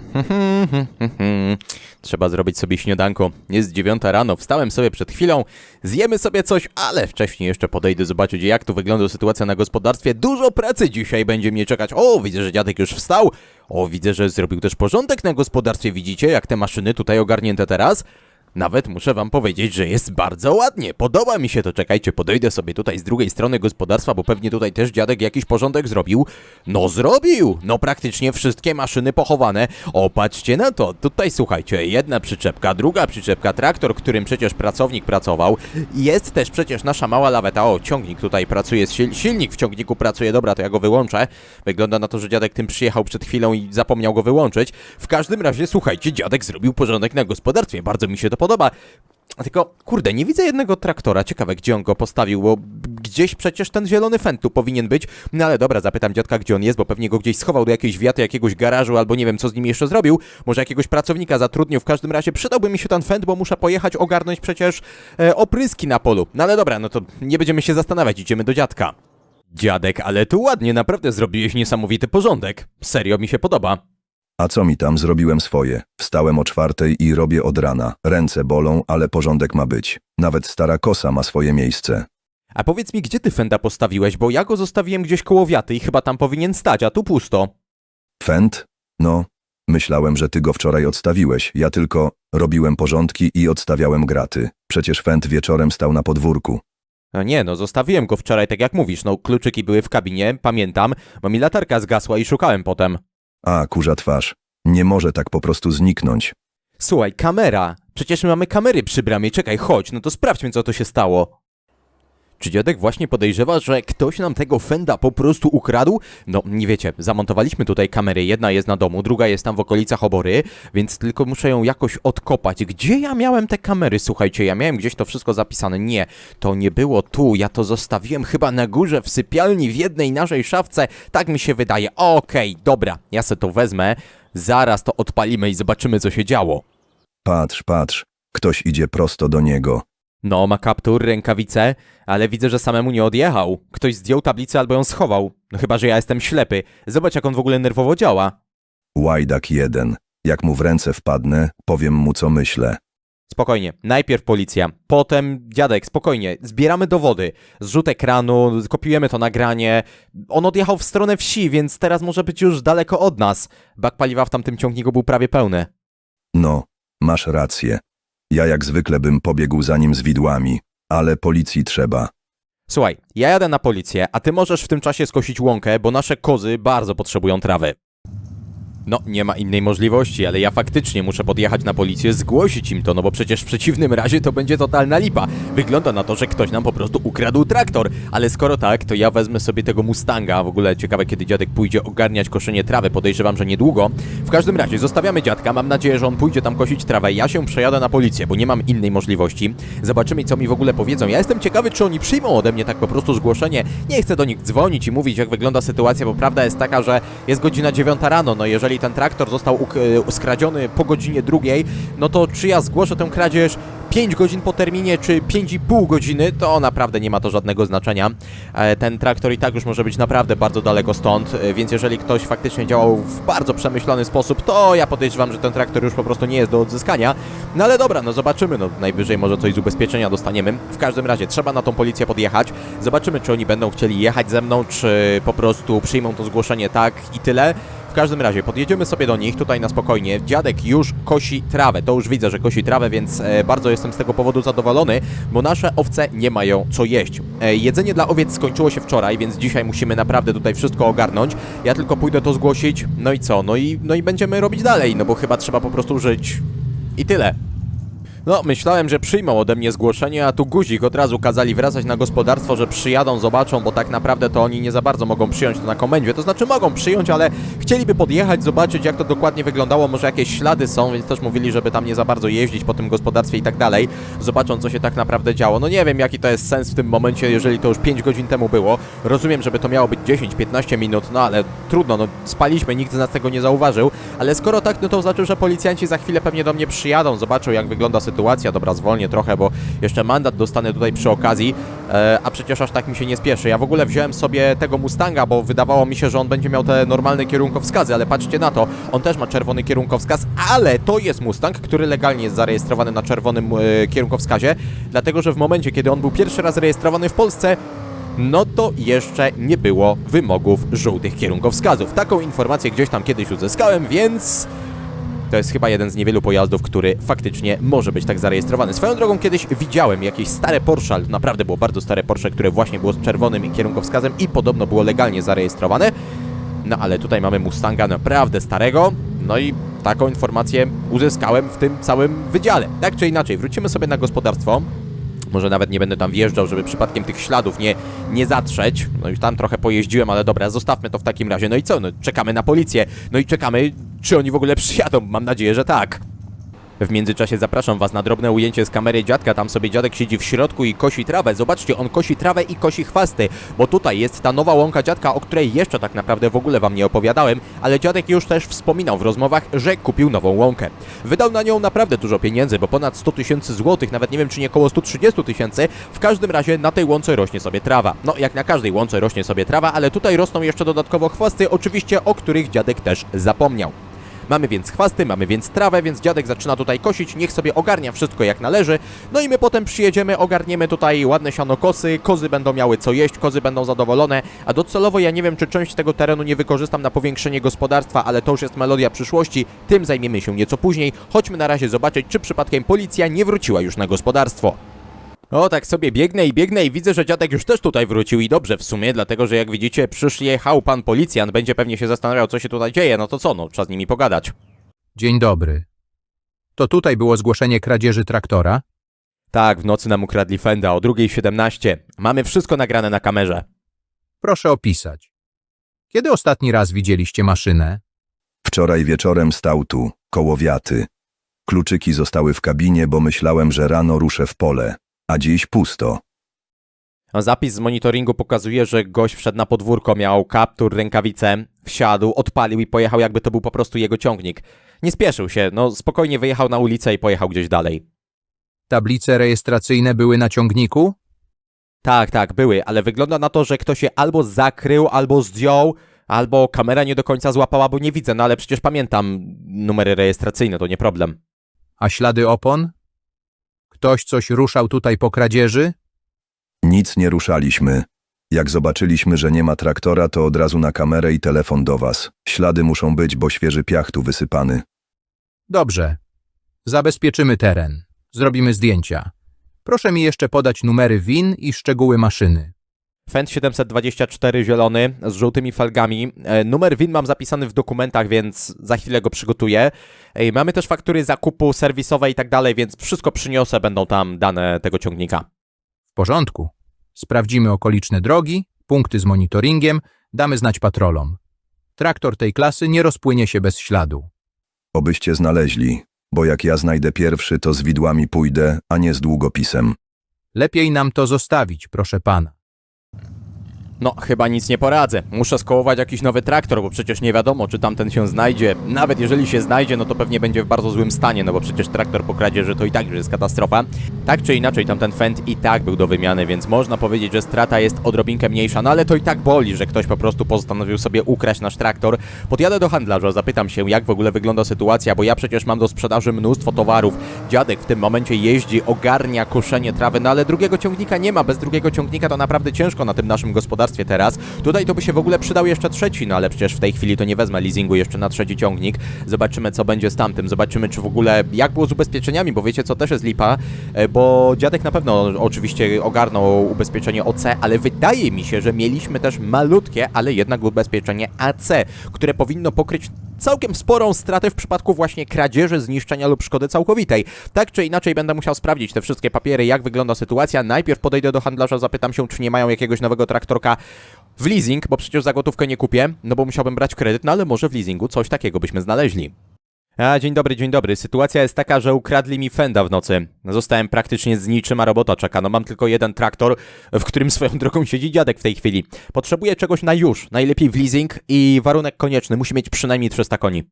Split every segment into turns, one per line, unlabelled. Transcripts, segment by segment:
Trzeba zrobić sobie śniadanko. Jest dziewiąta rano, wstałem sobie przed chwilą, zjemy sobie coś, ale wcześniej jeszcze podejdę zobaczyć jak tu wygląda sytuacja na gospodarstwie. Dużo pracy dzisiaj będzie mnie czekać. O, widzę, że dziadek już wstał. O, widzę, że zrobił też porządek na gospodarstwie. Widzicie, jak te maszyny tutaj ogarnięte teraz? Nawet muszę wam powiedzieć, że jest bardzo ładnie. Podoba mi się to. Czekajcie, podejdę sobie tutaj z drugiej strony gospodarstwa, bo pewnie tutaj też dziadek jakiś porządek zrobił. No zrobił! No praktycznie wszystkie maszyny pochowane. O, patrzcie na to. Tutaj słuchajcie, jedna przyczepka, druga przyczepka, traktor, którym przecież pracownik pracował. Jest też przecież nasza mała laweta. O, ciągnik tutaj pracuje, sil silnik w ciągniku pracuje. Dobra, to ja go wyłączę. Wygląda na to, że dziadek tym przyjechał przed chwilą i zapomniał go wyłączyć. W każdym razie, słuchajcie, dziadek zrobił porządek na gospodarstwie. Bardzo mi się to podoba. Tylko, kurde, nie widzę jednego traktora. Ciekawe, gdzie on go postawił, bo gdzieś przecież ten zielony fen tu powinien być. No ale dobra, zapytam dziadka, gdzie on jest, bo pewnie go gdzieś schował do jakiejś wiaty, jakiegoś garażu, albo nie wiem, co z nim jeszcze zrobił. Może jakiegoś pracownika zatrudnił. W każdym razie przydałby mi się ten fent, bo muszę pojechać ogarnąć przecież e, opryski na polu. No ale dobra, no to nie będziemy się zastanawiać, idziemy do dziadka. Dziadek, ale tu ładnie, naprawdę zrobiłeś niesamowity porządek. Serio mi się podoba.
A co mi tam, zrobiłem swoje. Wstałem o czwartej i robię od rana. Ręce bolą, ale porządek ma być. Nawet stara kosa ma swoje miejsce.
A powiedz mi, gdzie ty fenda postawiłeś, bo ja go zostawiłem gdzieś koło wiaty i chyba tam powinien stać, a tu pusto.
Fent? No, myślałem, że ty go wczoraj odstawiłeś. Ja tylko robiłem porządki i odstawiałem graty. Przecież Fent wieczorem stał na podwórku.
No nie, no zostawiłem go wczoraj, tak jak mówisz, no kluczyki były w kabinie, pamiętam, bo mi latarka zgasła i szukałem potem.
A, kurza twarz. Nie może tak po prostu zniknąć.
Słuchaj, kamera! Przecież my mamy kamery przy bramie, czekaj, chodź, no to sprawdźmy, co to się stało. Czy dziadek właśnie podejrzewa, że ktoś nam tego fenda po prostu ukradł? No, nie wiecie, zamontowaliśmy tutaj kamery. Jedna jest na domu, druga jest tam w okolicach obory, więc tylko muszę ją jakoś odkopać. Gdzie ja miałem te kamery? Słuchajcie, ja miałem gdzieś to wszystko zapisane. Nie, to nie było tu. Ja to zostawiłem chyba na górze w sypialni w jednej naszej szafce. Tak mi się wydaje. Okej, dobra, ja se to wezmę. Zaraz to odpalimy i zobaczymy, co się działo.
Patrz, patrz. Ktoś idzie prosto do niego.
No, ma kaptur, rękawice, ale widzę, że samemu nie odjechał. Ktoś zdjął tablicę albo ją schował. No chyba, że ja jestem ślepy. Zobacz, jak on w ogóle nerwowo działa.
Łajdak jeden. Jak mu w ręce wpadnę, powiem mu co myślę.
Spokojnie, najpierw policja, potem dziadek, spokojnie, zbieramy dowody, zrzut ekranu, kopiujemy to nagranie. On odjechał w stronę wsi, więc teraz może być już daleko od nas. Bak paliwa w tamtym ciągniku był prawie pełny.
No, masz rację. Ja jak zwykle bym pobiegł za nim z widłami, ale policji trzeba.
Słuchaj, ja jadę na policję, a ty możesz w tym czasie skosić łąkę, bo nasze kozy bardzo potrzebują trawy. No, nie ma innej możliwości, ale ja faktycznie muszę podjechać na policję, zgłosić im to, no bo przecież w przeciwnym razie to będzie totalna lipa. Wygląda na to, że ktoś nam po prostu ukradł traktor, ale skoro tak, to ja wezmę sobie tego Mustanga. W ogóle ciekawe, kiedy dziadek pójdzie ogarniać koszenie trawy, podejrzewam, że niedługo. W każdym razie, zostawiamy dziadka, mam nadzieję, że on pójdzie tam kosić trawę. Ja się przejadę na policję, bo nie mam innej możliwości. Zobaczymy, co mi w ogóle powiedzą. Ja jestem ciekawy, czy oni przyjmą ode mnie tak po prostu zgłoszenie. Nie chcę do nich dzwonić i mówić, jak wygląda sytuacja, bo prawda jest taka, że jest godzina dziewiąta rano, no jeżeli ten traktor został e, skradziony po godzinie drugiej, no to czy ja zgłoszę tę kradzież 5 godzin po terminie, czy 5,5 godziny, to naprawdę nie ma to żadnego znaczenia. E, Ten traktor i tak już może być naprawdę bardzo daleko stąd, e, więc jeżeli ktoś faktycznie działał w bardzo przemyślany sposób, to ja podejrzewam, że ten traktor już po prostu nie jest do odzyskania. No ale dobra, no zobaczymy, no najwyżej może coś z ubezpieczenia dostaniemy. W każdym razie trzeba na tą policję podjechać, zobaczymy, czy oni będą chcieli jechać ze mną, czy po prostu przyjmą to zgłoszenie tak i tyle. Każdym razie podjedziemy sobie do nich tutaj na spokojnie. Dziadek już kosi trawę. To już widzę, że kosi trawę, więc e, bardzo jestem z tego powodu zadowolony, bo nasze owce nie mają co jeść. E, jedzenie dla owiec skończyło się wczoraj, więc dzisiaj musimy naprawdę tutaj wszystko ogarnąć. Ja tylko pójdę to zgłosić. No i co? No i, no i będziemy robić dalej, no bo chyba trzeba po prostu żyć. I tyle. No, myślałem, że przyjmą ode mnie zgłoszenie, a tu guzik od razu kazali wracać na gospodarstwo, że przyjadą, zobaczą, bo tak naprawdę to oni nie za bardzo mogą przyjąć to na komendzie. To znaczy mogą przyjąć, ale chcieliby podjechać, zobaczyć jak to dokładnie wyglądało, może jakieś ślady są, więc też mówili, żeby tam nie za bardzo jeździć po tym gospodarstwie i tak dalej. Zobaczą, co się tak naprawdę działo. No nie wiem, jaki to jest sens w tym momencie, jeżeli to już 5 godzin temu było. Rozumiem, żeby to miało być 10-15 minut, no ale trudno, no spaliśmy, nikt z nas tego nie zauważył, ale skoro tak, no to znaczy, że policjanci za chwilę pewnie do mnie przyjadą, zobaczą jak wygląda sytuacja. Dobra, zwolnię trochę, bo jeszcze mandat dostanę tutaj przy okazji. E, a przecież aż tak mi się nie spieszy. Ja w ogóle wziąłem sobie tego Mustanga, bo wydawało mi się, że on będzie miał te normalne kierunkowskazy, ale patrzcie na to, on też ma czerwony kierunkowskaz, ale to jest Mustang, który legalnie jest zarejestrowany na czerwonym e, kierunkowskazie, dlatego że w momencie, kiedy on był pierwszy raz rejestrowany w Polsce, no to jeszcze nie było wymogów żółtych kierunkowskazów. Taką informację gdzieś tam kiedyś uzyskałem, więc to jest chyba jeden z niewielu pojazdów, który faktycznie może być tak zarejestrowany. Swoją drogą kiedyś widziałem jakieś stare Porsche, ale naprawdę było bardzo stare Porsche, które właśnie było z czerwonym kierunkowskazem i podobno było legalnie zarejestrowane. No ale tutaj mamy Mustanga naprawdę starego, no i taką informację uzyskałem w tym całym wydziale. Tak czy inaczej, wrócimy sobie na gospodarstwo. Może nawet nie będę tam wjeżdżał, żeby przypadkiem tych śladów nie, nie zatrzeć. No już tam trochę pojeździłem, ale dobra, zostawmy to w takim razie. No i co? No, czekamy na policję. No i czekamy, czy oni w ogóle przyjadą. Mam nadzieję, że tak. W międzyczasie zapraszam Was na drobne ujęcie z kamery dziadka. Tam sobie dziadek siedzi w środku i kosi trawę. Zobaczcie, on kosi trawę i kosi chwasty, bo tutaj jest ta nowa łąka dziadka, o której jeszcze tak naprawdę w ogóle Wam nie opowiadałem, ale dziadek już też wspominał w rozmowach, że kupił nową łąkę. Wydał na nią naprawdę dużo pieniędzy, bo ponad 100 tysięcy złotych, nawet nie wiem czy nie około 130 tysięcy. W każdym razie na tej łące rośnie sobie trawa. No, jak na każdej łące rośnie sobie trawa, ale tutaj rosną jeszcze dodatkowo chwasty, oczywiście o których dziadek też zapomniał. Mamy więc chwasty, mamy więc trawę, więc dziadek zaczyna tutaj kosić, niech sobie ogarnia wszystko jak należy. No i my potem przyjedziemy, ogarniemy tutaj ładne sianokosy, kozy będą miały co jeść, kozy będą zadowolone, a docelowo ja nie wiem, czy część tego terenu nie wykorzystam na powiększenie gospodarstwa, ale to już jest melodia przyszłości, tym zajmiemy się nieco później. Chodźmy na razie zobaczyć, czy przypadkiem policja nie wróciła już na gospodarstwo. O, tak sobie biegnę i biegnę i widzę, że dziadek już też tutaj wrócił i dobrze w sumie, dlatego że jak widzicie, przyjechał pan policjant, będzie pewnie się zastanawiał, co się tutaj dzieje, no to co, no, trzeba z nimi pogadać.
Dzień dobry. To tutaj było zgłoszenie kradzieży traktora?
Tak, w nocy nam ukradli Fenda o 2.17. Mamy wszystko nagrane na kamerze.
Proszę opisać. Kiedy ostatni raz widzieliście maszynę?
Wczoraj wieczorem stał tu, koło wiaty. Kluczyki zostały w kabinie, bo myślałem, że rano ruszę w pole, a dziś pusto.
Zapis z monitoringu pokazuje, że gość wszedł na podwórko, miał kaptur, rękawice, wsiadł, odpalił i pojechał jakby to był po prostu jego ciągnik. Nie spieszył się, no spokojnie wyjechał na ulicę i pojechał gdzieś dalej.
Tablice rejestracyjne były na ciągniku?
Tak, tak, były, ale wygląda na to, że ktoś się albo zakrył, albo zdjął, albo kamera nie do końca złapała, bo nie widzę, no ale przecież pamiętam numery rejestracyjne, to nie problem.
A ślady opon? Ktoś coś ruszał tutaj po kradzieży?
Nic nie ruszaliśmy. Jak zobaczyliśmy, że nie ma traktora, to od razu na kamerę i telefon do was. Ślady muszą być, bo świeży piach tu wysypany.
Dobrze. Zabezpieczymy teren. Zrobimy zdjęcia. Proszę mi jeszcze podać numery win i szczegóły maszyny.
Fend 724 zielony z żółtymi falgami. E, Numer WIN mam zapisany w dokumentach, więc za chwilę go przygotuję. Mamy też faktury zakupu serwisowe i tak dalej, więc wszystko przyniosę, będą tam dane tego ciągnika.
W porządku. Sprawdzimy okoliczne drogi, punkty z monitoringiem, damy znać patrolom. Traktor tej klasy nie rozpłynie się bez śladu.
Obyście znaleźli, bo jak ja znajdę pierwszy, to z widłami pójdę, a nie z długopisem.
Lepiej nam to zostawić, proszę pana.
No, chyba nic nie poradzę. Muszę skołować jakiś nowy traktor, bo przecież nie wiadomo, czy tamten się znajdzie. Nawet jeżeli się znajdzie, no to pewnie będzie w bardzo złym stanie, no bo przecież traktor po kradzieży to i tak już jest katastrofa. Tak czy inaczej, tamten Fend i tak był do wymiany, więc można powiedzieć, że strata jest odrobinkę mniejsza, no ale to i tak boli, że ktoś po prostu postanowił sobie ukraść nasz traktor. Podjadę do handlarza, zapytam się, jak w ogóle wygląda sytuacja, bo ja przecież mam do sprzedaży mnóstwo towarów. Dziadek w tym momencie jeździ, ogarnia koszenie trawy, no ale drugiego ciągnika nie ma. Bez drugiego ciągnika to naprawdę ciężko na tym naszym gospodarstwie teraz. Tutaj to by się w ogóle przydał jeszcze trzeci, no ale przecież w tej chwili to nie wezmę leasingu jeszcze na trzeci ciągnik. Zobaczymy, co będzie z tamtym. Zobaczymy, czy w ogóle jak było z ubezpieczeniami, bo wiecie, co też jest lipa, e, bo dziadek na pewno oczywiście ogarnął ubezpieczenie OC, ale wydaje mi się, że mieliśmy też malutkie, ale jednak ubezpieczenie AC, które powinno pokryć całkiem sporą stratę w przypadku właśnie kradzieży, zniszczenia lub szkody całkowitej. Tak czy inaczej będę musiał sprawdzić te wszystkie papiery, jak wygląda sytuacja. Najpierw podejdę do handlarza, zapytam się, czy nie mają jakiegoś nowego traktorka w leasing, bo przecież za gotówkę nie kupię, no bo musiałbym brać kredyt, no ale może w leasingu coś takiego byśmy znaleźli. A, dzień dobry, dzień dobry. Sytuacja jest taka, że ukradli mi Fenda w nocy. Zostałem praktycznie z niczym, a robota czeka. No mam tylko jeden traktor, w którym swoją drogą siedzi dziadek w tej chwili. Potrzebuję czegoś na już, najlepiej w leasing i warunek konieczny, musi mieć przynajmniej 300 koni.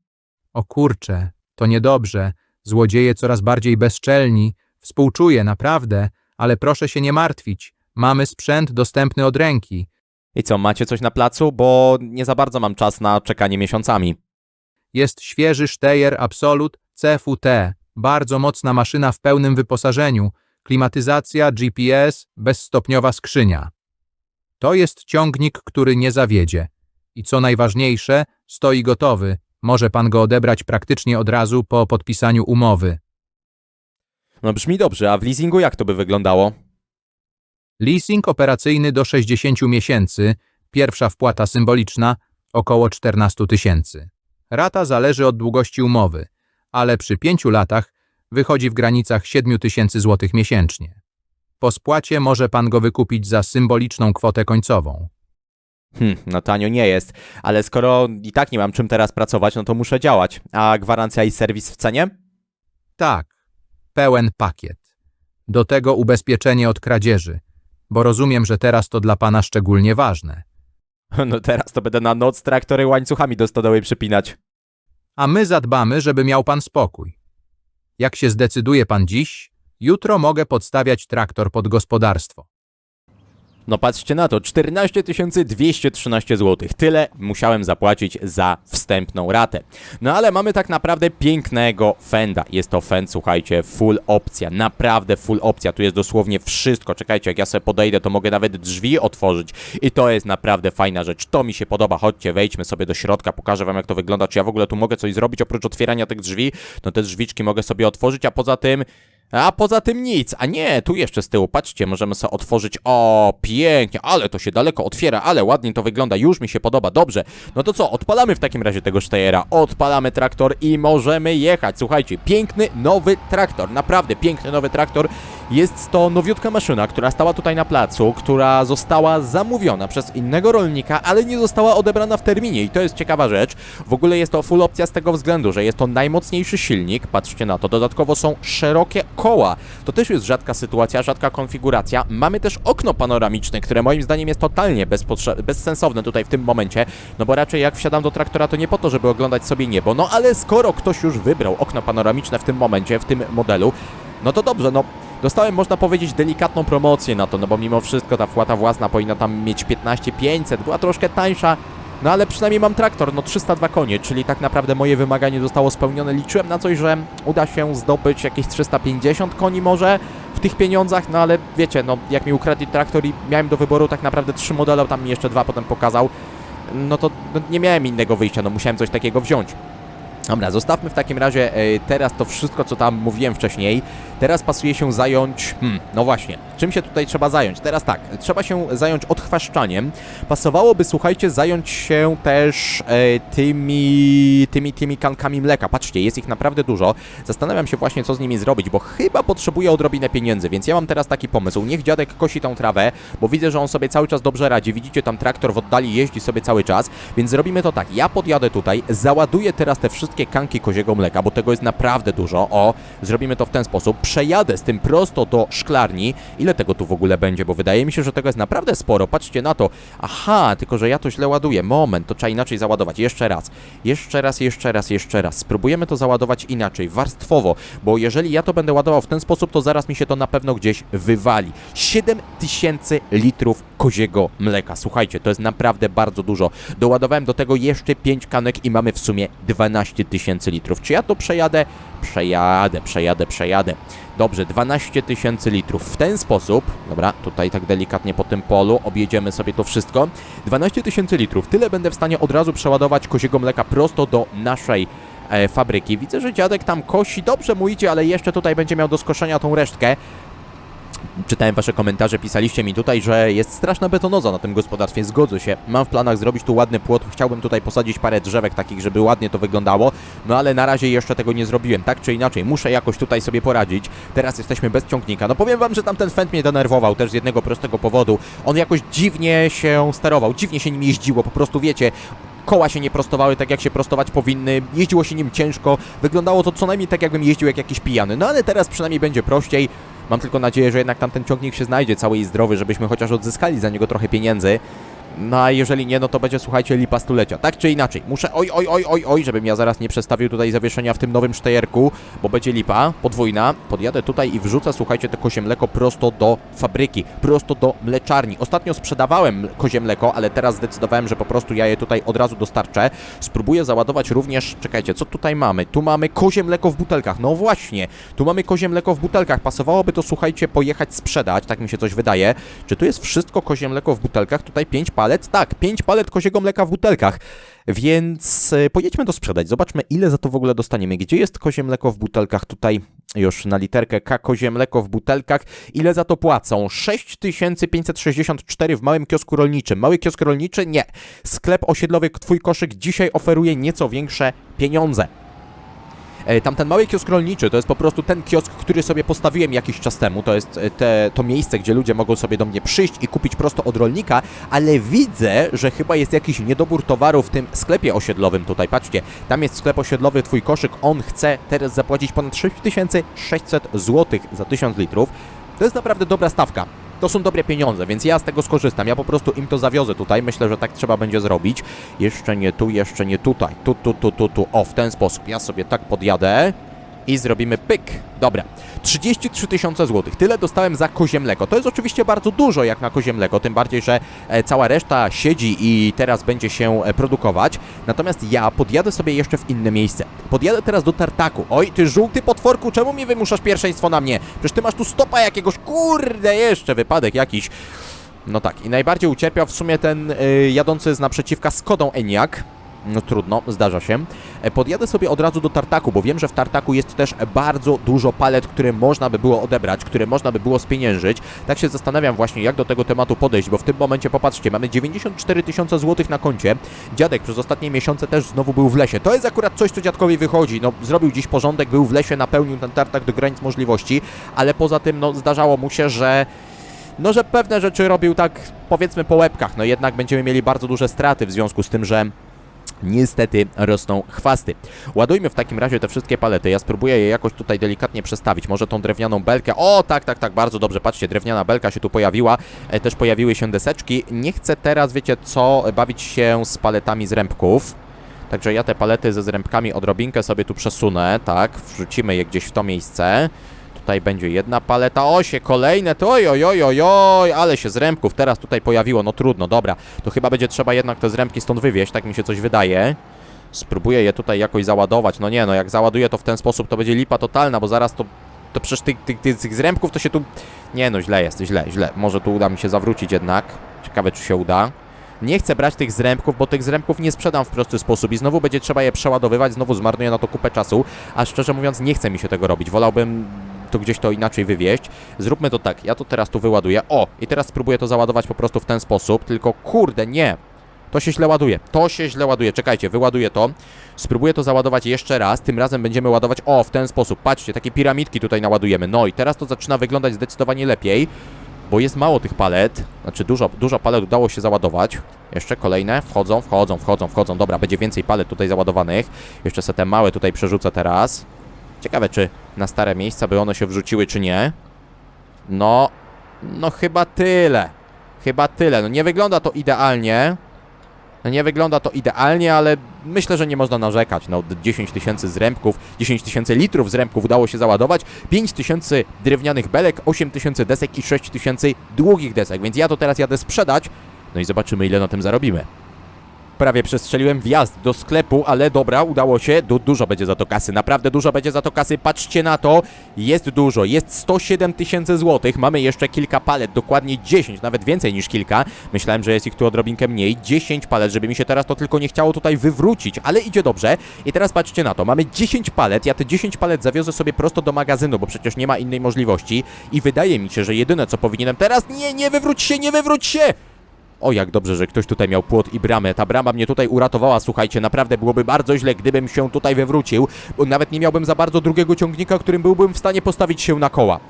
O kurcze, to niedobrze. Złodzieje coraz bardziej bezczelni. Współczuję, naprawdę, ale proszę się nie martwić. Mamy sprzęt dostępny od ręki.
I co, macie coś na placu? Bo nie za bardzo mam czas na czekanie miesiącami.
Jest świeży Steyr Absolut CVT. Bardzo mocna maszyna w pełnym wyposażeniu. Klimatyzacja, GPS, bezstopniowa skrzynia. To jest ciągnik, który nie zawiedzie. I co najważniejsze, stoi gotowy. Może pan go odebrać praktycznie od razu po podpisaniu umowy.
No brzmi dobrze, a w leasingu jak to by wyglądało?
Leasing operacyjny do 60 miesięcy, pierwsza wpłata symboliczna około 14 tysięcy. Rata zależy od długości umowy, ale przy 5 latach wychodzi w granicach 7 tysięcy złotych miesięcznie. Po spłacie może pan go wykupić za symboliczną kwotę końcową.
Hm, no tanio nie jest, ale skoro i tak nie mam czym teraz pracować, no to muszę działać. A gwarancja i serwis w cenie?
Tak, pełen pakiet. Do tego ubezpieczenie od kradzieży, bo rozumiem, że teraz to dla pana szczególnie ważne.
No teraz to będę na noc traktory łańcuchami do stodoły przypinać.
a my zadbamy, żeby miał pan spokój. Jak się zdecyduje pan dziś, jutro mogę podstawiać traktor pod gospodarstwo.
No patrzcie na to, 14 213 zł. Tyle musiałem zapłacić za wstępną ratę. No ale mamy tak naprawdę pięknego Fenda. Jest to Fend, słuchajcie, full opcja. Naprawdę full opcja. Tu jest dosłownie wszystko. Czekajcie, jak ja sobie podejdę, to mogę nawet drzwi otworzyć. I to jest naprawdę fajna rzecz. To mi się podoba. Chodźcie, wejdźmy sobie do środka, pokażę wam jak to wygląda. Czy ja w ogóle tu mogę coś zrobić oprócz otwierania tych drzwi? No te drzwiczki mogę sobie otworzyć, a poza tym... A poza tym nic. A nie, tu jeszcze z tyłu, patrzcie, możemy sobie otworzyć. O, pięknie, ale to się daleko otwiera, ale ładnie to wygląda, już mi się podoba, dobrze. No to co, odpalamy w takim razie tego Steyera, odpalamy traktor i możemy jechać. Słuchajcie, piękny nowy traktor, naprawdę piękny nowy traktor. Jest to nowiutka maszyna, która stała tutaj na placu, która została zamówiona przez innego rolnika, ale nie została odebrana w terminie i to jest ciekawa rzecz. W ogóle jest to full opcja z tego względu, że jest to najmocniejszy silnik, patrzcie na to, dodatkowo są szerokie To też jest rzadka sytuacja, rzadka konfiguracja. Mamy też okno panoramiczne, które moim zdaniem jest totalnie bezsensowne tutaj w tym momencie, no bo raczej jak wsiadam do traktora, to nie po to, żeby oglądać sobie niebo, no ale skoro ktoś już wybrał okno panoramiczne w tym momencie, w tym modelu, no to dobrze, no. Dostałem, można powiedzieć, delikatną promocję na to, no bo mimo wszystko ta wpłata własna powinna tam mieć 15 500, była troszkę tańsza, no ale przynajmniej mam traktor, no 302 konie, czyli tak naprawdę moje wymaganie zostało spełnione. Liczyłem na coś, że uda się zdobyć jakieś 350 koni może w tych pieniądzach, no ale wiecie, no jak mi ukradli traktor i miałem do wyboru tak naprawdę trzy modele, tam mi jeszcze dwa potem pokazał, no to no, nie miałem innego wyjścia, no musiałem coś takiego wziąć. Dobra, zostawmy w takim razie e, teraz to wszystko, co tam mówiłem wcześniej. Teraz pasuje się zająć. Hmm, no właśnie, czym się tutaj trzeba zająć? Teraz tak, trzeba się zająć odchwaszczaniem. Pasowałoby, słuchajcie, zająć się też e, tymi, tymi, tymi kankami mleka. Patrzcie, jest ich naprawdę dużo. Zastanawiam się właśnie, co z nimi zrobić, bo chyba potrzebuję odrobinę pieniędzy, więc ja mam teraz taki pomysł. Niech dziadek kosi tą trawę, bo widzę, że on sobie cały czas dobrze radzi. Widzicie, tam traktor w oddali jeździ sobie cały czas, więc zrobimy to tak. Ja podjadę tutaj, załaduję teraz te wszystkie kanki koziego mleka, bo tego jest naprawdę dużo. O, zrobimy to w ten sposób. Przejadę z tym prosto do szklarni. Ile tego tu w ogóle będzie? Bo wydaje mi się, że tego jest naprawdę sporo. Patrzcie na to. Aha, tylko że ja to źle ładuję. Moment, to trzeba inaczej załadować. Jeszcze raz. Jeszcze raz, jeszcze raz, jeszcze raz. Spróbujemy to załadować inaczej, warstwowo, bo jeżeli ja to będę ładował w ten sposób, to zaraz mi się to na pewno gdzieś wywali. 7000 litrów koziego mleka. Słuchajcie, to jest naprawdę bardzo dużo. Doładowałem do tego jeszcze 5 kanek i mamy w sumie 12 tysięcy litrów. Czy ja to przejadę? Przejadę, przejadę, przejadę. Dobrze, 12 tysięcy litrów. W ten sposób, dobra, tutaj tak delikatnie po tym polu, objedziemy sobie to wszystko. 12 tysięcy litrów. Tyle będę w stanie od razu przeładować koziego mleka prosto do naszej e, fabryki. Widzę, że dziadek tam kosi. Dobrze mu idzie, ale jeszcze tutaj będzie miał do skoszenia tą resztkę. Czytałem wasze komentarze, pisaliście mi tutaj, że jest straszna betonoza na tym gospodarstwie, zgodzę się. Mam w planach zrobić tu ładny płot, chciałbym tutaj posadzić parę drzewek takich, żeby ładnie to wyglądało, no ale na razie jeszcze tego nie zrobiłem, tak czy inaczej, muszę jakoś tutaj sobie poradzić. Teraz jesteśmy bez ciągnika. No powiem wam, że tamten Fend mnie denerwował też z jednego prostego powodu. On jakoś dziwnie się sterował, dziwnie się nim jeździło, po prostu wiecie, koła się nie prostowały tak, jak się prostować powinny, jeździło się nim ciężko, wyglądało to co najmniej tak, jakbym jeździł jak jakiś pijany, no ale teraz przynajmniej będzie prościej. Mam tylko nadzieję, że jednak tamten ciągnik się znajdzie cały i zdrowy, żebyśmy chociaż odzyskali za niego trochę pieniędzy. No a jeżeli nie, no to będzie, słuchajcie, lipa stulecia. Tak czy inaczej, muszę, oj, oj, oj, oj, oj, żebym ja zaraz nie przestawił tutaj zawieszenia w tym nowym sztejerku, bo będzie lipa, podwójna. Podjadę tutaj i wrzucę, słuchajcie, te kozie mleko prosto do fabryki, prosto do mleczarni. Ostatnio sprzedawałem kozie mleko, ale teraz zdecydowałem, że po prostu ja je tutaj od razu dostarczę. Spróbuję załadować również, czekajcie, co tutaj mamy? Tu mamy kozie mleko w butelkach, no właśnie, tu mamy kozie mleko w butelkach. Pasowałoby to, słuchajcie, pojechać sprzedać, tak mi się coś wydaje. Czy tu jest wszystko kozie mleko w butelkach? Tutaj 5 palet? Tak, 5 palet koziego mleka w butelkach. Więc e, pojedźmy to sprzedać. Zobaczmy, ile za to w ogóle dostaniemy. Gdzie jest kozie mleko w butelkach? Tutaj już na literkę K kozie mleko w butelkach. Ile za to płacą? 6564 w małym kiosku rolniczym. Mały kiosk rolniczy? Nie. Sklep osiedlowy Twój koszyk dzisiaj oferuje nieco większe pieniądze. E, Tamten mały kiosk rolniczy to jest po prostu ten kiosk, który sobie postawiłem jakiś czas temu. To jest e, te, to miejsce, gdzie ludzie mogą sobie do mnie przyjść i kupić prosto od rolnika, ale widzę, że chyba jest jakiś niedobór towaru w tym sklepie osiedlowym tutaj. Patrzcie, tam jest sklep osiedlowy Twój koszyk. On chce teraz zapłacić ponad 6600 zł za 1000 litrów. To jest naprawdę dobra stawka. To są dobre pieniądze, więc ja z tego skorzystam. Ja po prostu im to zawiozę tutaj. Myślę, że tak trzeba będzie zrobić. Jeszcze nie tu, jeszcze nie tutaj. Tu, tu, tu, tu, tu. O, w ten sposób. Ja sobie tak podjadę i zrobimy pyk. Dobra. 33 tysiące złotych. Tyle dostałem za kozie mleko. To jest oczywiście bardzo dużo jak na kozie mleko, tym bardziej, że e, cała reszta siedzi i teraz będzie się e, produkować. Natomiast ja podjadę sobie jeszcze w inne miejsce. Podjadę teraz do tartaku. Oj, ty żółty potworku, czemu mi wymuszasz pierwszeństwo na mnie? Przecież ty masz tu stopa jakiegoś, kurde, jeszcze wypadek jakiś. No tak, i najbardziej ucierpiał w sumie ten y, jadący z naprzeciwka Skodą Enyaq. No trudno, zdarza się. E, Podjadę sobie od razu do tartaku, bo wiem, że w tartaku jest też bardzo dużo palet, które można by było odebrać, które można by było spieniężyć. Tak się zastanawiam właśnie, jak do tego tematu podejść, bo w tym momencie, popatrzcie, mamy 94 tysiące złotych na koncie. Dziadek przez ostatnie miesiące też znowu był w lesie. To jest akurat coś, co dziadkowi wychodzi. No, zrobił dziś porządek, był w lesie, napełnił ten tartak do granic możliwości, ale poza tym, no, zdarzało mu się, że no, że pewne rzeczy robił tak, powiedzmy, po łebkach. No jednak będziemy mieli bardzo duże straty w związku z tym, że niestety rosną chwasty. Ładujmy w takim razie te wszystkie palety. Ja spróbuję je jakoś tutaj delikatnie przestawić. Może tą drewnianą belkę. O, tak, tak, tak, bardzo dobrze. Patrzcie, drewniana belka się tu pojawiła. E, też pojawiły się deseczki. Nie chcę teraz, wiecie co, bawić się z paletami z rębków. Także ja te palety ze zrębkami odrobinkę sobie tu przesunę, tak, wrzucimy je gdzieś w to miejsce. Tutaj będzie jedna paleta, o się kolejne, to oj, oj, oj, oj, ale się z teraz tutaj pojawiło, no trudno, dobra. To chyba będzie trzeba jednak te zrębki stąd wywieźć, tak mi się coś wydaje. Spróbuję je tutaj jakoś załadować, no nie, no jak załaduję to w ten sposób, to będzie lipa totalna, bo zaraz to, to przecież tych, tych, tych, tych zrębków to się tu... Nie no, źle jest, źle, źle. Może tu uda mi się zawrócić jednak. Ciekawe, czy się uda. Nie chcę brać tych zrębków, bo tych zrębków nie sprzedam w prosty sposób i znowu będzie trzeba je przeładowywać, znowu zmarnuję na to kupę czasu, a szczerze mówiąc nie chce mi się tego robić. Wolałbym gdzieś to inaczej wywieźć. Zróbmy to tak, ja to teraz tu wyładuję. O, i teraz spróbuję to załadować po prostu w ten sposób, tylko kurde, nie. To się źle ładuje, to się źle ładuje. Czekajcie, wyładuję to. Spróbuję to załadować jeszcze raz. Tym razem będziemy ładować, o, w ten sposób. Patrzcie, takie piramidki tutaj naładujemy. No i teraz to zaczyna wyglądać zdecydowanie lepiej bo jest mało tych palet, znaczy dużo, dużo palet udało się załadować. Jeszcze kolejne, wchodzą, wchodzą, wchodzą, wchodzą. Dobra, będzie więcej palet tutaj załadowanych. Jeszcze te małe tutaj przerzucę teraz. Ciekawe, czy na stare miejsca by one się wrzuciły, czy nie. No, no chyba tyle. Chyba tyle. No nie wygląda to idealnie. No nie wygląda to idealnie, ale myślę, że nie można narzekać. No 10 tysięcy zrębków, 10 tysięcy litrów zrębków udało się załadować, 5 tysięcy drewnianych belek, 8 tysięcy desek i 6 tysięcy długich desek, więc ja to teraz jadę sprzedać, no i zobaczymy ile na tym zarobimy. Prawie przestrzeliłem wjazd do sklepu, ale dobra, udało się. Du dużo będzie za to kasy, naprawdę dużo będzie za to kasy. Patrzcie na to, jest dużo, jest 107 tysięcy złotych. Mamy jeszcze kilka palet, dokładnie 10, nawet więcej niż kilka. Myślałem, że jest ich tu odrobinkę mniej. 10 palet, żeby mi się teraz to tylko nie chciało tutaj wywrócić, ale idzie dobrze. I teraz patrzcie na to, mamy 10 palet. Ja te 10 palet zawiozę sobie prosto do magazynu, bo przecież nie ma innej możliwości. I wydaje mi się, że jedyne co powinienem teraz. Nie, nie wywróć się, nie wywróć się! O, jak dobrze, że ktoś tutaj miał płot i bramę. Ta brama mnie tutaj uratowała, słuchajcie, naprawdę byłoby bardzo źle, gdybym się tutaj wywrócił, bo nawet nie miałbym za bardzo drugiego ciągnika, którym byłbym w stanie postawić się na koła.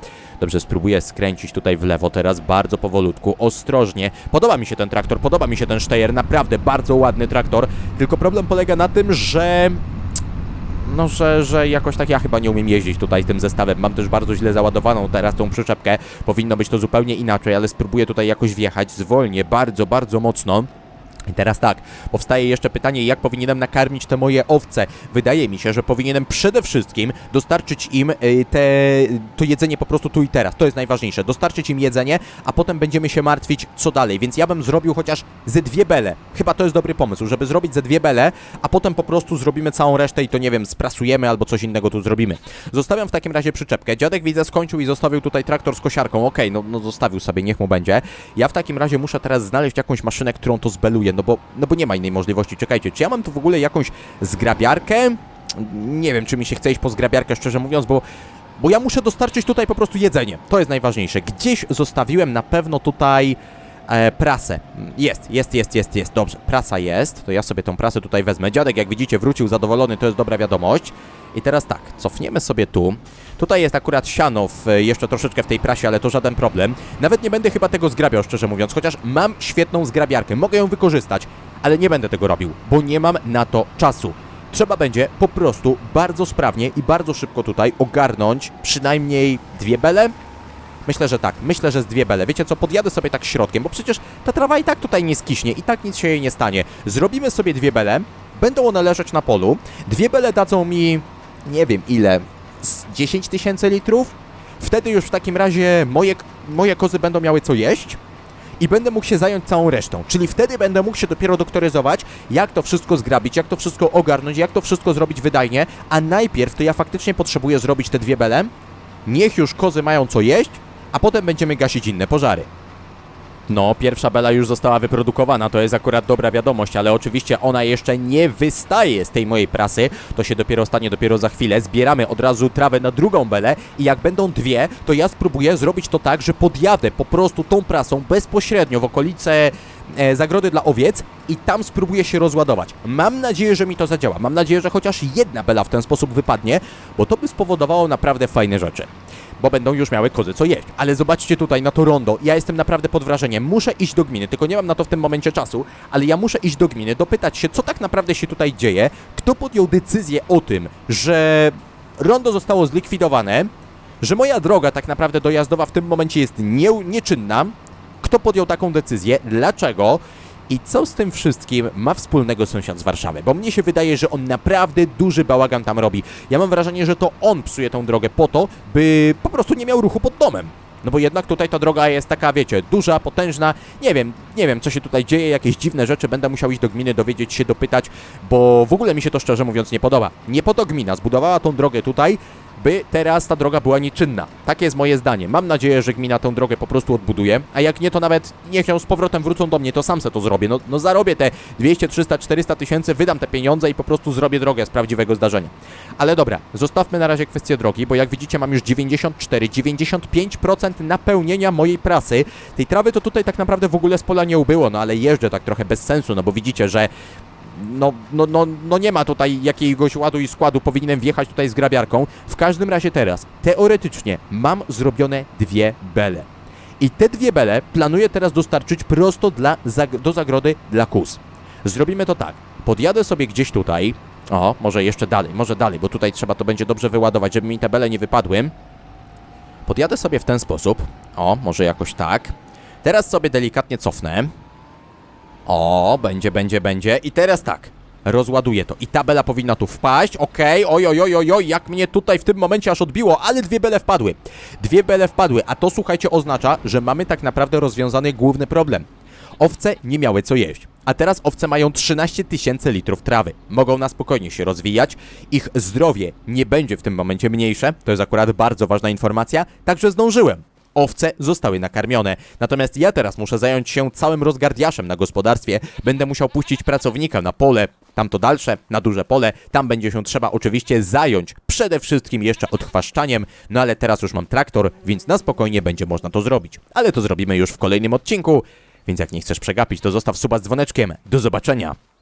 Dobrze, spróbuję skręcić tutaj w lewo teraz bardzo powolutku, ostrożnie. Podoba mi się ten traktor, podoba mi się ten Steyr, naprawdę bardzo ładny traktor, tylko problem polega na tym, że no że, że jakoś tak ja chyba nie umiem jeździć tutaj tym zestawem. Mam też bardzo źle załadowaną teraz tą przyczepkę. Powinno być to zupełnie inaczej, ale spróbuję tutaj jakoś wjechać. Zwolnię bardzo, bardzo mocno. I teraz tak, powstaje jeszcze pytanie, jak powinienem nakarmić te moje owce. Wydaje mi się, że powinienem przede wszystkim dostarczyć im y, te, to jedzenie po prostu tu i teraz. To jest najważniejsze. Dostarczyć im jedzenie, a potem będziemy się martwić, co dalej. Więc ja bym zrobił chociaż ze dwie bele. Chyba to jest dobry pomysł, żeby zrobić ze dwie bele, a potem po prostu zrobimy całą resztę i to nie wiem, sprasujemy albo coś innego tu zrobimy. Zostawiam w takim razie przyczepkę. Dziadek widzę skończył i zostawił tutaj traktor z kosiarką. Okej, no, no zostawił sobie, niech mu będzie. Ja w takim razie muszę teraz znaleźć jakąś maszynę, którą to zbeluje, no bo, no bo nie ma innej możliwości. Czekajcie, czy ja mam tu w ogóle jakąś zgrabiarkę? Nie wiem, czy mi się chce iść po zgrabiarkę, szczerze mówiąc, bo bo ja muszę dostarczyć tutaj po prostu jedzenie. To jest najważniejsze. Gdzieś zostawiłem na pewno tutaj e, prasę. Jest, jest, jest, jest, jest. Dobrze, prasa jest. To ja sobie tą prasę tutaj wezmę. Dziadek, jak widzicie, wrócił zadowolony, to jest dobra wiadomość. I teraz tak, cofniemy sobie tu. Tutaj jest akurat siano w, jeszcze troszeczkę w tej prasie, ale to żaden problem. Nawet nie będę chyba tego zgrabiał, szczerze mówiąc, chociaż mam świetną zgrabiarkę, mogę ją wykorzystać, ale nie będę tego robił, bo nie mam na to czasu. Trzeba będzie po prostu bardzo sprawnie i bardzo szybko tutaj ogarnąć przynajmniej dwie bele. Myślę, że tak. Myślę, że z dwie bele. Wiecie co, podjadę sobie tak środkiem, bo przecież ta trawa i tak tutaj nie skiśnie, i tak nic się jej nie stanie. Zrobimy sobie dwie bele, będą one leżeć na polu. Dwie bele dadzą mi, nie wiem ile, z 10 tysięcy litrów. Wtedy już w takim razie moje, moje kozy będą miały co jeść i będę mógł się zająć całą resztą. Czyli wtedy będę mógł się dopiero doktoryzować, jak to wszystko zgrabić, jak to wszystko ogarnąć, jak to wszystko zrobić wydajnie, a najpierw to ja faktycznie potrzebuję zrobić te dwie bele, niech już kozy mają co jeść, a potem będziemy gasić inne pożary. No, pierwsza bela już została wyprodukowana, to jest akurat dobra wiadomość, ale oczywiście ona jeszcze nie wystaje z tej mojej prasy, to się dopiero stanie dopiero za chwilę. Zbieramy od razu trawę na drugą belę i jak będą dwie, to ja spróbuję zrobić to tak, że podjadę po prostu tą prasą bezpośrednio w okolice e, zagrody dla owiec i tam spróbuję się rozładować. Mam nadzieję, że mi to zadziała. Mam nadzieję, że chociaż jedna bela w ten sposób wypadnie, bo to by spowodowało naprawdę fajne rzeczy bo będą już miały kozy co jeść. Ale zobaczcie tutaj na to rondo. Ja jestem naprawdę pod wrażeniem. Muszę iść do gminy, tylko nie mam na to w tym momencie czasu, ale ja muszę iść do gminy, dopytać się, co tak naprawdę się tutaj dzieje, kto podjął decyzję o tym, że rondo zostało zlikwidowane, że moja droga tak naprawdę dojazdowa w tym momencie jest nie, nieczynna, kto podjął taką decyzję, dlaczego i co z tym wszystkim ma wspólnego sąsiad z Warszawy? Bo mnie się wydaje, że on naprawdę duży bałagan tam robi. Ja mam wrażenie, że to on psuje tą drogę po to, by po prostu nie miał ruchu pod domem. No bo jednak tutaj ta droga jest taka, wiecie, duża, potężna. Nie wiem, nie wiem, co się tutaj dzieje, jakieś dziwne rzeczy. Będę musiał iść do gminy, dowiedzieć się, dopytać, bo w ogóle mi się to szczerze mówiąc nie podoba. Nie po to gmina zbudowała tą drogę tutaj, by teraz ta droga była nieczynna. Takie jest moje zdanie. Mam nadzieję, że gmina tę drogę po prostu odbuduje, a jak nie, to nawet niech ją z powrotem wrócą do mnie, to sam se to zrobię. No, no zarobię te 200, 300, 400 tysięcy, wydam te pieniądze i po prostu zrobię drogę z prawdziwego zdarzenia. Ale dobra, zostawmy na razie kwestię drogi, bo jak widzicie mam już 94, 95% napełnienia mojej prasy. Tej trawy to tutaj tak naprawdę w ogóle z pola nie ubyło, no ale jeżdżę tak trochę bez sensu, no bo widzicie, że no, no, no, no nie ma tutaj jakiegoś ładu i składu, powinienem wjechać tutaj z grabiarką. W każdym razie teraz, teoretycznie, mam zrobione dwie bele. I te dwie bele planuję teraz dostarczyć prosto dla, do zagrody dla kus. Zrobimy to tak. Podjadę sobie gdzieś tutaj. O, może jeszcze dalej, może dalej, bo tutaj trzeba to będzie dobrze wyładować, żeby mi te bele nie wypadły. Podjadę sobie w ten sposób. O, może jakoś tak. Teraz sobie delikatnie cofnę. O, będzie, będzie, będzie. I teraz tak. Rozładuję to. I ta bela powinna tu wpaść. Okej, oj, oj, oj, oj, oj, jak mnie tutaj w tym momencie aż odbiło, ale dwie bele wpadły. Dwie bele wpadły, a to słuchajcie oznacza, że mamy tak naprawdę rozwiązany główny problem. Owce nie miały co jeść. A teraz owce mają 13 tysięcy litrów trawy. Mogą na spokojnie się rozwijać. Ich zdrowie nie będzie w tym momencie mniejsze. To jest akurat bardzo ważna informacja. Także zdążyłem. Owce zostały nakarmione. Natomiast ja teraz muszę zająć się całym rozgardiaszem na gospodarstwie. Będę musiał puścić pracownika na pole, tamto dalsze, na duże pole. Tam będzie się trzeba oczywiście zająć przede wszystkim jeszcze odchwaszczaniem. No ale teraz już mam traktor, więc na spokojnie będzie można to zrobić. Ale to zrobimy już w kolejnym odcinku. Więc jak nie chcesz przegapić, to zostaw suba z dzwoneczkiem. Do zobaczenia!